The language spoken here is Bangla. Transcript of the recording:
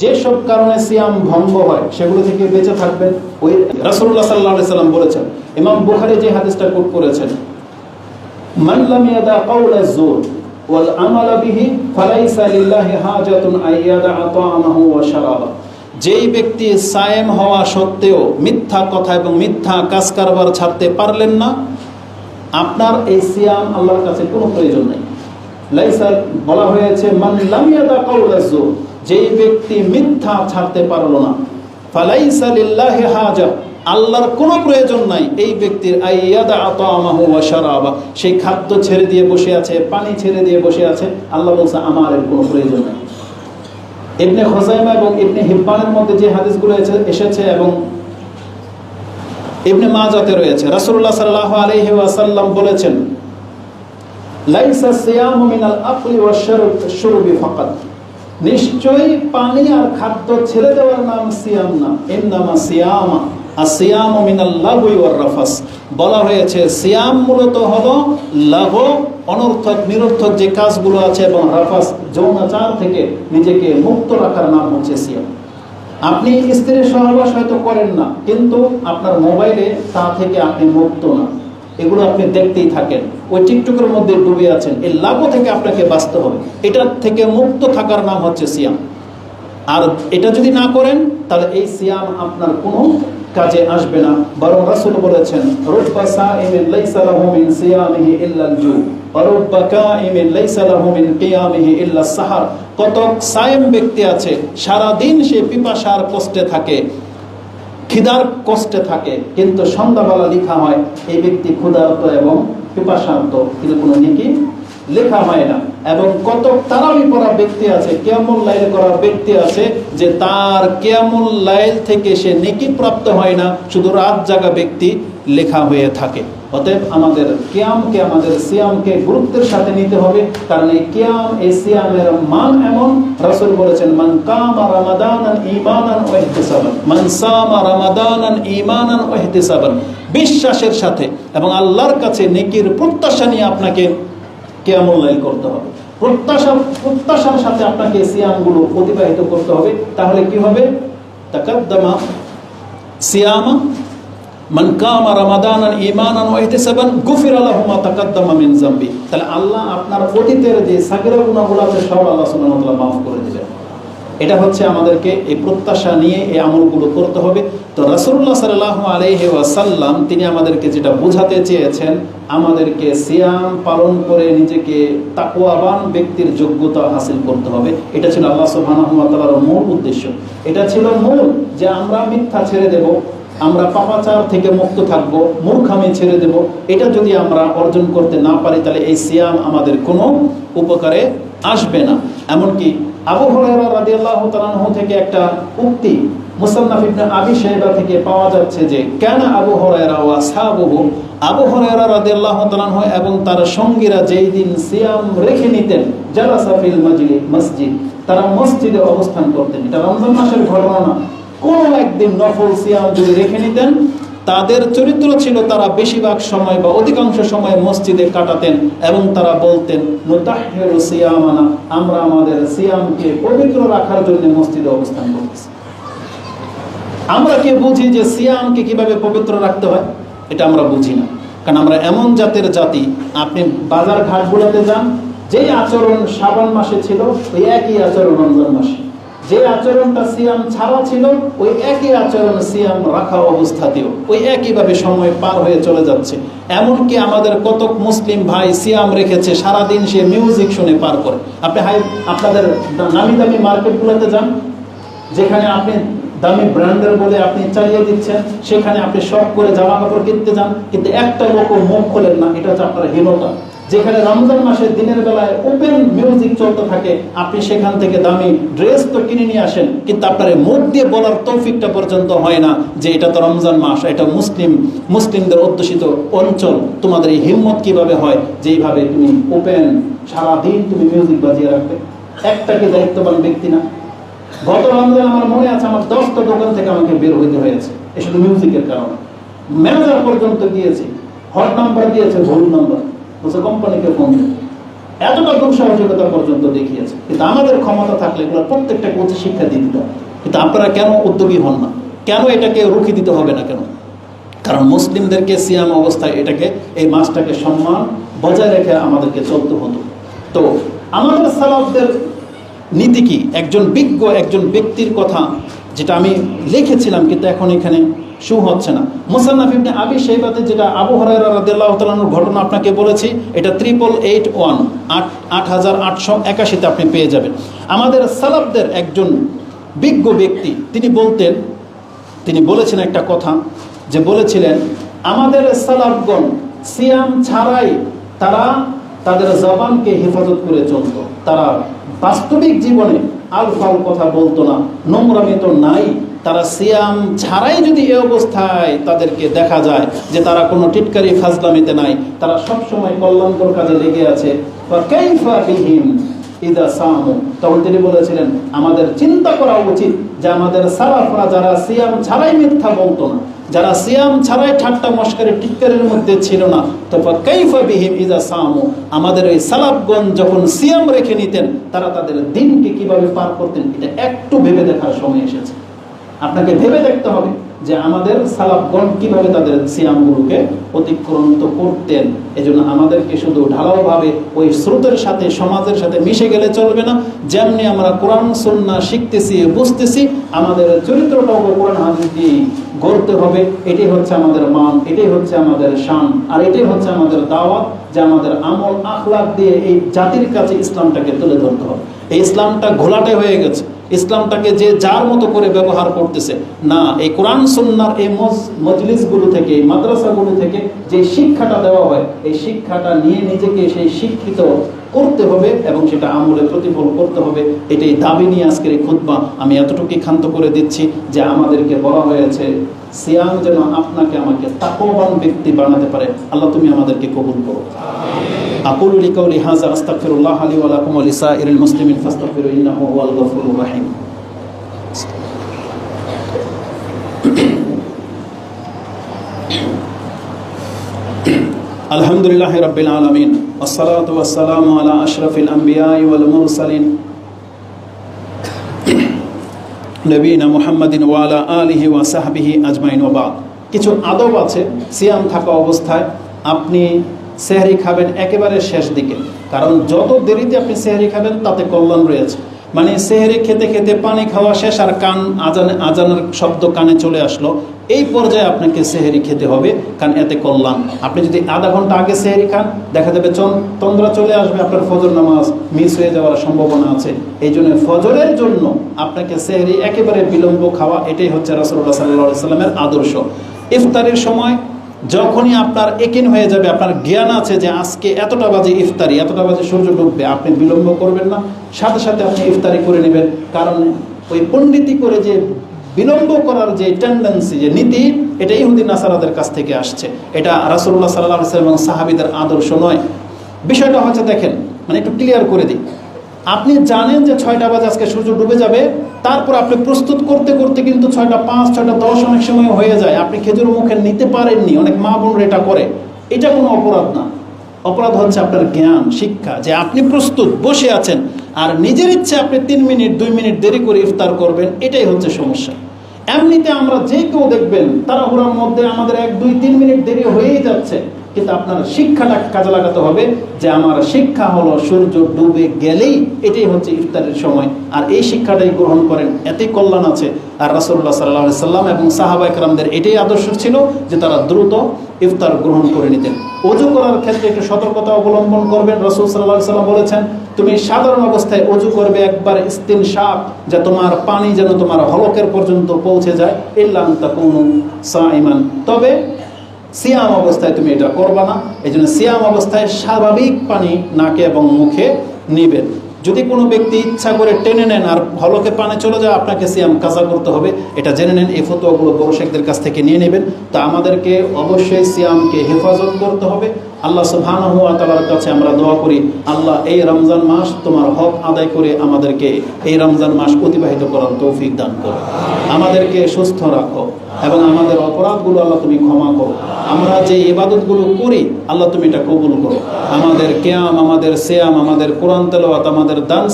যেসব কারণে সিয়াম ভঙ্গ হয়, সেগুলো থেকে বেঁচে থাকবেন। ওই রাসূলুল্লাহ সাল্লাল্লাহু আলাইহি সাল্লাম বলেছেন, ইমাম বুখারী যে হাদিসটা কোট করেছেন, মান লাম ইয়াদা কাওলা যুর, ওয়াল আমালা বিহি যেই ব্যক্তি সায়েম হওয়া সত্ত্বেও মিথ্যা কথা এবং মিথ্যা কাজ কারবার ছাড়তে পারলেন না, আপনার এই সিয়াম আল্লাহর কাছে কোনো প্রয়োজন নেই। লাইসা বলা হয়েছে, মান লাম ইয়াদা যুর যেই ব্যক্তি মিথ্যা ছাড়তে পারল না, ফালাইসা লিল্লাহি হাজা, আল্লাহর কোনো প্রয়োজন নাই, এই ব্যক্তির সেই খাদ্য ছেড়ে দিয়ে বসে আছে, পানি ছেড়ে দিয়ে বসে আছে, আল্লাহ বলছে, আমার এর কোনো প্রয়োজন নাই। ইবনে খোজাইমা এবং ইবনে হিব্বানের মধ্যে যে হাদিসগুলো এসে- এসেছে এবং ইবনে মাজাতে রয়েছে, রাসূলুল্লাহ সাল্লাল্লাহু আলাইহি ওয়াসাল্লাম বলেছেন, লাইসা সিয়ামু মিনাল আকলি ওয়াশ শুরবি ফাকাত। নিশ্চয়ই পানি আর খাদ্য ছেড়ে দেওয়ার নাম সিয়াম না। ইন্নামা সিয়ামা আর সিয়াম রাফাস। বলা হয়েছে মূলত যে কাজগুলো আছে এবং থেকে নিজেকে মুক্ত রাখার নাম হচ্ছে সিয়াম। আপনি স্ত্রীর সহবাস হয়তো করেন না, কিন্তু আপনার মোবাইলে তা থেকে আপনি মুক্ত না। এগুলো আপনি দেখতেই থাকেন। ওই টিকটকের মধ্যে ডুবে আছেন। এই লাভ থেকে আপনাকে বাঁচতে হবে। এটার থেকে মুক্ত থাকার নাম হচ্ছে সিয়াম। আর এটা যদি না করেন, তাহলে এই সিয়াম আপনার কোনো কাজে আসবে না। বরং রাসুল বলেছেন রুব্বা সাইমিন লাইসা লাহু মিন সিয়ামিহি ইল্লা আল-জু ওয়া রুব্বা কাইমিন লাইসা লাহু মিন কিয়ামিহি ইল্লা সাহার। কত সায়েম ব্যক্তি আছে সারা দিন সে পিপাসার কষ্টে থাকে। খিদার কষ্টে থাকে, কিন্তু সন্ধ্যাবেলা লেখা হয়, এই ব্যক্তি ক্ষুধার্ত এবং পিপাসান্ত কিন্তু কোনো নেকি লেখা হয় না। এবং কত তারাবি পড়া ব্যক্তি আছে কেমন লাইল করা ব্যক্তি আছে যে তার কেমন লাইল থেকে সে নেকি প্রাপ্ত হয় না, শুধু রাত জাগা ব্যক্তি লেখা হয়ে থাকে। অতএব আমাদের কিয়ামকে, আমাদের সিয়ামকে গুরুত্বের সাথে নিতে হবে, কারণ এই কিয়াম, এই সিয়ামের মান এমন। রাসূল বলেছেন, মান কামা রামাদানান ঈমানান ওয়া ইহতিসাবান। মান সামা রামাদানান ঈমানান ওয়া ইহতিসাবান। বিশ্বাসের সাথে এবং আল্লাহর কাছে নেকির প্রত্যাশা নিয়ে আপনাকে কেয়ামুল করতে হবে? প্রত্যাশা, প্রত্যাশার সাথে আপনাকে সিয়ামগুলো অতিবাহিত করতে হবে। তাহলে কি হবে? তাকাদ্দামা সিয়ামা মান কামা রামাদানান ঈমানান ওয়া ইহতিসাবান গুফিরা লাহু মা তাকাদ্দামা মিন যামবি। তাহলে আল্লাহ আপনার অতীতের যে সাগরা গুনাহগুলো আছে, সব আল্লাহ সুবহানাহু ওয়া তাআলা মাফ করে দিবেন। এটা হচ্ছে আমাদেরকে এই প্রত্যাশা নিয়ে এই আমলগুলো করতে হবে। তো রাসূলুল্লাহ সাল্লাহ আলাইহি ওয়াসাল্লাম, তিনি আমাদেরকে যেটা বোঝাতে চেয়েছেন, আমাদেরকে সিয়াম পালন করে নিজেকে তাকওয়াবান ব্যক্তির যোগ্যতা হাসিল করতে হবে। এটা ছিল আল্লাহ ওয়া মূল উদ্দেশ্য। এটা ছিল মূল যে আমরা মিথ্যা ছেড়ে দেব, আমরা পাপাচার থেকে মুক্ত থাকব, মূর্খামি ছেড়ে দেব। এটা যদি আমরা অর্জন করতে না পারি, তাহলে এই সিয়াম আমাদের কোনো উপকারে আসবে না। এমনকি আবু তাআলা থেকে একটা উক্তি মুসান্নাফ থেকে পাওয়া যাচ্ছে যে, কেন ওয়া এবং তার সঙ্গীরা সিয়াম রেখে নিতেন মসজিদ, তারা মসজিদে অবস্থান করতেন। এটা রমজান মাসের ঘটনা কোনো একদিন নফল সিয়াম যদি রেখে নিতেন তাদের চরিত্র ছিল তারা বেশিরভাগ সময় বা অধিকাংশ সময় মসজিদে কাটাতেন এবং তারা বলতেন সিয়ামানা, আমরা আমাদের সিয়ামকে পবিত্র রাখার জন্য মসজিদে অবস্থান করতেছি। আমরা কি বুঝি যে সিয়ামকে কীভাবে পবিত্র রাখতে হয়? এটা আমরা বুঝি না। কারণ আমরা এমন জাতের জাতি, আপনি বাজার ঘাটগুলোতে যান, যেই আচরণ শ্রাবণ মাসে ছিল, ওই একই আচরণ রমজান মাসে। যে আচরণটা সিয়াম ছাড়া ছিল, ওই একই আচরণ সিয়াম রাখা অবস্থাতেও, ওই একইভাবে সময় পার হয়ে চলে যাচ্ছে। এমনকি আমাদের কতক মুসলিম ভাই সিয়াম রেখেছে, সারাদিন সে মিউজিক শুনে পার করে। আপনি হাই, আপনাদের নামি দামি মার্কেটগুলোতে যান, যেখানে আপনি দামি ব্র্যান্ডের বলে আপনি চালিয়ে দিচ্ছেন, সেখানে আপনি শখ করে জামা কাপড় কিনতে যান, কিন্তু একটা লোক মুখ খোলেন না, এটা হচ্ছে আপনার হীনতা। যেখানে রমজান মাসের দিনের বেলায় ওপেন মিউজিক চলতে থাকে, আপনি সেখান থেকে দামি ড্রেস তো কিনে নিয়ে আসেন, কিন্তু আপনার মুখ দিয়ে বলার তৌফিকটা পর্যন্ত হয় না যে এটা তো রমজান মাস, এটা মুসলিম, মুসলিমদের অধ্যুষিত অঞ্চল। তোমাদের এই হিম্মত কীভাবে হয়? যেইভাবে তুমি ওপেন সারাদিন তুমি মিউজিক বাজিয়ে রাখবে। একটা কি দায়িত্ববান ব্যক্তি না? গত রমজান আমার মনে আছে, আমার দশটা দোকান থেকে আমাকে বের হইতে হয়েছে। এ শুধু মিউজিকের কারণে। ম্যানেজার পর্যন্ত গিয়েছি। হট নাম্বার দিয়েছে, ভুল নাম্বার বলছে কোম্পানিকে ফোন দেবে এতটা দুঃসাহসিকতা পর্যন্ত দেখিয়েছে। কিন্তু আমাদের ক্ষমতা থাকলে এগুলো প্রত্যেকটাকে উচ্চ শিক্ষা দিয়ে দিতে কিন্তু আপনারা কেন উদ্যোগী হন না? কেন এটাকে রুখে দিতে হবে না কেন? কারণ মুসলিমদেরকে সিয়াম অবস্থায় এটাকে, এই মাসটাকে সম্মান বজায় রেখে আমাদেরকে চলতে হতো। তো আমাদের সালাফদের নীতি কি? একজন বিজ্ঞ একজন ব্যক্তির কথা যেটা আমি লিখেছিলাম, কিন্তু এখন এখানে শু হচ্ছে না। মুসান্নাফ ইবনে আবি সেইবাতে যেটা আবু রাদিয়াল্লাহু তাআলার ঘটনা আপনাকে বলেছি, এটা ট্রিপল এইট ওয়ান আট আট হাজার আটশো একাশিতে আপনি পেয়ে যাবেন। আমাদের সালাফদের একজন বিজ্ঞ ব্যক্তি, তিনি বলতেন, তিনি বলেছেন একটা কথা, যে বলেছিলেন, আমাদের সালাফগণ সিয়াম ছাড়াই তারা তাদের জবানকে হেফাজত করে চলত। তারা বাস্তবিক জীবনে আলফাল কথা বলতো না, নোংরামি তো নাই তারা সিয়াম ছাড়াই যদি এ অবস্থায় তাদেরকে দেখা যায় যে তারা কোনো টিটকারি, ফাজলামিতে নাই, তারা সবসময় কল্যাণকর কাজে লেগে আছে। বা কাইফা বিহীন ইদা সামু। তখন তিনি বলেছিলেন, আমাদের চিন্তা করা উচিত যে আমাদের সালাফরা যারা সিয়াম ছাড়াই মিথ্যা বলতো না, যারা সিয়াম ছাড়াই ঠাট্টা, মস্কারি টিক্কারের মধ্যে ছিল না তারপর কাইফা বিহিম ইদা সামু। আমাদের ওই সালাফগণ যখন সিয়াম রেখে নিতেন, তারা তাদের দিনকে কীভাবে পার করতেন, এটা একটু ভেবে দেখার সময় এসেছে। আপনাকে ভেবে দেখতে হবে যে আমাদের সালাফগণ কীভাবে তাদের সিয়ামগুলোকে অতিক্রান্ত করতেন। এজন্য আমাদেরকে শুধু ঢালাওভাবে ওই স্রোতের সাথে, সমাজের সাথে মিশে গেলে চলবে না। যেমনি আমরা কোরআন সন্না শিখতেছি, বুঝতেছি, আমাদের চরিত্রটাও কোরআন, হাদিস দিয়ে গড়তে হবে। এটাই হচ্ছে আমাদের মান, এটাই হচ্ছে আমাদের শান, আর এটাই হচ্ছে আমাদের দাওয়াত যে আমাদের আমল আখলাক দিয়ে এই জাতির কাছে ইসলামটাকে তুলে ধরতে হবে। এই ইসলামটা ঘোলাটে হয়ে গেছে। ইসলামটাকে যে যার মতো করে ব্যবহার করতেছে। না, এই কোরআন সন্ন্যার এই মজলিসগুলো থেকে এই মাদ্রাসাগুলো থেকে যে শিক্ষাটা দেওয়া হয়, এই শিক্ষাটা নিয়ে নিজেকে সেই শিক্ষিত করতে হবে এবং সেটা আমলে প্রতিফল করতে হবে। এটাই দাবি নিয়ে আজকের এই খুদ্া আমি এতটুকুই ক্ষান্ত করে দিচ্ছি যে আমাদেরকে বলা হয়েছে, সিয়াম যেন আপনাকে আমাকে তাপবান ব্যক্তি বানাতে পারে। আল্লাহ তুমি আমাদেরকে কবুল করো। أقول لقولي هذا أستغفر الله لي ولكم ولسائر المسلمين فاستغفروا إنه هو الغفور الرحيم الحمد لله رب العالمين والصلاة والسلام على أشرف الأنبياء والمرسلين নবীনা মুহাম্মাদিন ওয়ালা আলিহি ওয়া সাহবিহি আজমাইন ওবাদ কিছু আদব আছে সিয়াম থাকা অবস্থায় আপনি সেহরি খাবেন একেবারে শেষ দিকে। কারণ যত দেরিতে আপনি সেহারি খাবেন, তাতে কল্যাণ রয়েছে। মানে সেহরি খেতে খেতে পানি খাওয়া শেষ আর কান আজান, আজানের শব্দ কানে চলে আসলো। এই পর্যায়ে আপনাকে সেহেরি খেতে হবে, কারণ এতে কল্যাণ। আপনি যদি আধা ঘণ্টা আগে সেহেরি খান, দেখা যাবে তন্দ্রা চলে আসবে, আপনার ফজর নামাজ মিস হয়ে যাওয়ার সম্ভাবনা আছে। এই জন্য ফজরের জন্য আপনাকে সেহেরি একেবারে বিলম্ব খাওয়া, এটাই হচ্ছে রাসুল্লাহ সাল্লাহ সাল্লামের আদর্শ। ইফতারের সময় যখনই আপনার একিন হয়ে যাবে, আপনার জ্ঞান আছে যে আজকে এতটা বাজে ইফতারি, এতটা বাজে সূর্য ডুববে, আপনি বিলম্ব করবেন না। সাথে সাথে আপনি ইফতারি করে নেবেন। কারণ ওই পণ্ডিতি করে যে বিলম্ব করার যে টেন্ডেন্সি যে নীতি, এটা ইহুদি নাসারাদের কাছ থেকে আসছে। এটা রাসুল্লাহ সাল্লাহ এবং সাহাবিদের আদর্শ নয়। বিষয়টা হচ্ছে দেখেন মানে একটু ক্লিয়ার করে দিই। আপনি জানেন যে ছয়টা বাজে আজকে সূর্য ডুবে যাবে, তারপর আপনি প্রস্তুত করতে করতে কিন্তু ছয়টা পাঁচ, ছয়টা দশ অনেক সময় হয়ে যায়। আপনি খেজুর মুখে নিতে পারেননি, অনেক মা বোনরা এটা করে। এটা কোনো অপরাধ না। অপরাধ হচ্ছে আপনার জ্ঞান, শিক্ষা, যে আপনি প্রস্তুত, বসে আছেন, আর নিজের ইচ্ছে আপনি তিন মিনিট, দুই মিনিট দেরি করে ইফতার করবেন, এটাই হচ্ছে সমস্যা। এমনিতে আমরা যে কেউ দেখবেন, তাড়াহুড়ার মধ্যে আমাদের এক, দুই, তিন মিনিট দেরি হয়েই যাচ্ছে। কিন্তু আপনার শিক্ষাটা কাজে লাগাতে হবে যে আমার শিক্ষা হলো সূর্য ডুবে গেলেই এটাই হচ্ছে ইফতারের সময়। আর এই শিক্ষাটাই গ্রহণ করেন এতেই কল্যাণ আছে। আর রাসুল্লাহ সাল্লাহ সাল্লাম এবং সাহাবা একরামদের এটাই আদর্শ ছিল যে তারা দ্রুত ইফতার গ্রহণ করে নিতেন। অজু করার ক্ষেত্রে একটু সতর্কতা অবলম্বন করবেন। রসুল সাল্লাহ সাল্লাম বলেছেন, তুমি সাধারণ অবস্থায় অজু করবে একবার স্তিন সাপ যে তোমার পানি যেন তোমার হলকের পর্যন্ত পৌঁছে যায়। ইল্লাম তা কোনো সাইমান তবে সিয়াম অবস্থায় তুমি এটা করবা না। এই জন্য সিয়াম অবস্থায় স্বাভাবিক পানি নাকে এবং মুখে নিবেন যদি কোনো ব্যক্তি ইচ্ছা করে টেনে নেন আর হলকে পানে চলে যায়, আপনাকে সিয়াম কাজা করতে হবে। এটা জেনে নেন, এই ফতোয়াগুলো বড় শেখদের কাছ থেকে নিয়ে নেবেন। তা আমাদেরকে অবশ্যই সিয়ামকে হেফাজত করতে হবে। আল্লাহ সুবহানাহু ওয়া তাআলার কাছে আমরা দোয়া করি, আল্লাহ এই রমজান মাস তোমার হক আদায় করে আমাদেরকে এই রমজান মাস অতিবাহিত করার তৌফিক দান করো আমাদেরকে সুস্থ রাখো। এবং আমাদের অপরাধগুলো আল্লাহ তুমি ক্ষমা করো। আমরা যে ইবাদতগুলো করি, আল্লাহ তুমি এটা কবুল করো। আমাদের কেয়াম, আমাদের শ্যাম আমাদের কোরআন তেলাওয়াত, আমাদের দান